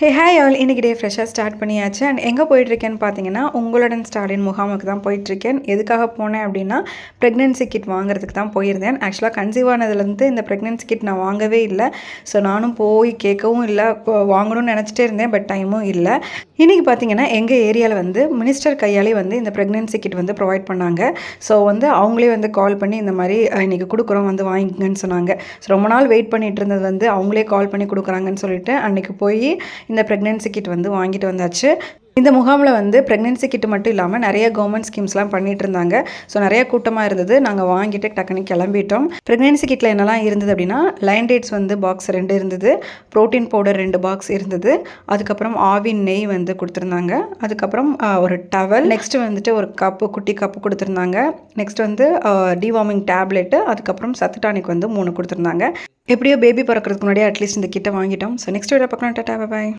Hey hi all இன்றைக்கி டே ஃப்ரெஷ்ஷாக start பண்ணியாச்சு. அண்ட் எங்கே போயிட்டுருக்கேன்னு பார்த்தீங்கன்னா உங்களுடன் ஸ்டாலின் முகாமுக்கு தான் போயிட்டுருக்கேன். எதுக்காக போனேன் அப்படின்னா ப்ரெக்னென்சி கிட் வாங்குறதுக்கு தான் போயிருந்தேன். ஆக்சுவலாக கன்சீவ் ஆனதுலேருந்து இந்த ப்ரெக்னென்சி கிட் நான் வாங்கவே இல்லை. ஸோ நானும் போய் கேட்கவும் இல்லை. வாங்கணும்னு நினச்சிட்டே இருந்தேன் பட் டைமும் இல்லை. இன்றைக்கி பார்த்தீங்கன்னா எங்கள் ஏரியாவில் வந்து மினிஸ்டர் கையாலே வந்து இந்த ப்ரெக்னென்சி கிட் வந்து ப்ரொவைட் பண்ணாங்க. ஸோ வந்து அவங்களே வந்து கால் பண்ணி இந்த மாதிரி இன்றைக்கி கொடுக்குறோம் வந்து வாங்கிக்கங்கன்னு சொன்னாங்க. ஸோ ரொம்ப நாள் வெயிட் பண்ணிகிட்டு இருந்தது வந்து அவங்களே கால் பண்ணி கொடுக்குறாங்கன்னு சொல்லிட்டு அன்றைக்கி போய் இந்த ப்ரெக்னென்சி கிட் வந்து வாங்கிட்டு வந்தாச்சு. இந்த முகாமில் வந்து ப்ரெக்னென்சி கிட்டு மட்டும் இல்லாமல் நிறைய கவர்மெண்ட் ஸ்கீம்ஸ்லாம் பண்ணிட்டு இருந்தாங்க. ஸோ நிறைய கூட்டமாக இருந்தது. நாங்கள் வாங்கிட்டு டக்குனு கிளம்பிட்டோம். ப்ரெக்னென்சி கிட்டில் என்னெல்லாம் இருந்தது அப்படின்னா லைன் டேட்ஸ் வந்து பாக்ஸ் ரெண்டு இருந்தது. ப்ரோட்டீன் பவுடர் ரெண்டு பாக்ஸ் இருந்தது. அதுக்கப்புறம் ஆவின் நெய் வந்து கொடுத்துருந்தாங்க. அதுக்கப்புறம் ஒரு டவல் நெக்ஸ்ட் வந்துட்டு ஒரு கப்பு குட்டி கப்பு கொடுத்துருந்தாங்க. நெக்ஸ்ட் வந்து டிவார்மிங் டேப்லெட்டு அதுக்கப்புறம் சத்து டானிக் வந்து மூணு கொடுத்துருந்தாங்க. எப்படியோ பேபி பிறக்கிறதுக்கு முன்னாடி அட்லீஸ்ட் இந்த கிட்ட வாங்கிட்டோம். ஸோ நெக்ஸ்ட் வீடியோ பார்க்கலாம். Tata bye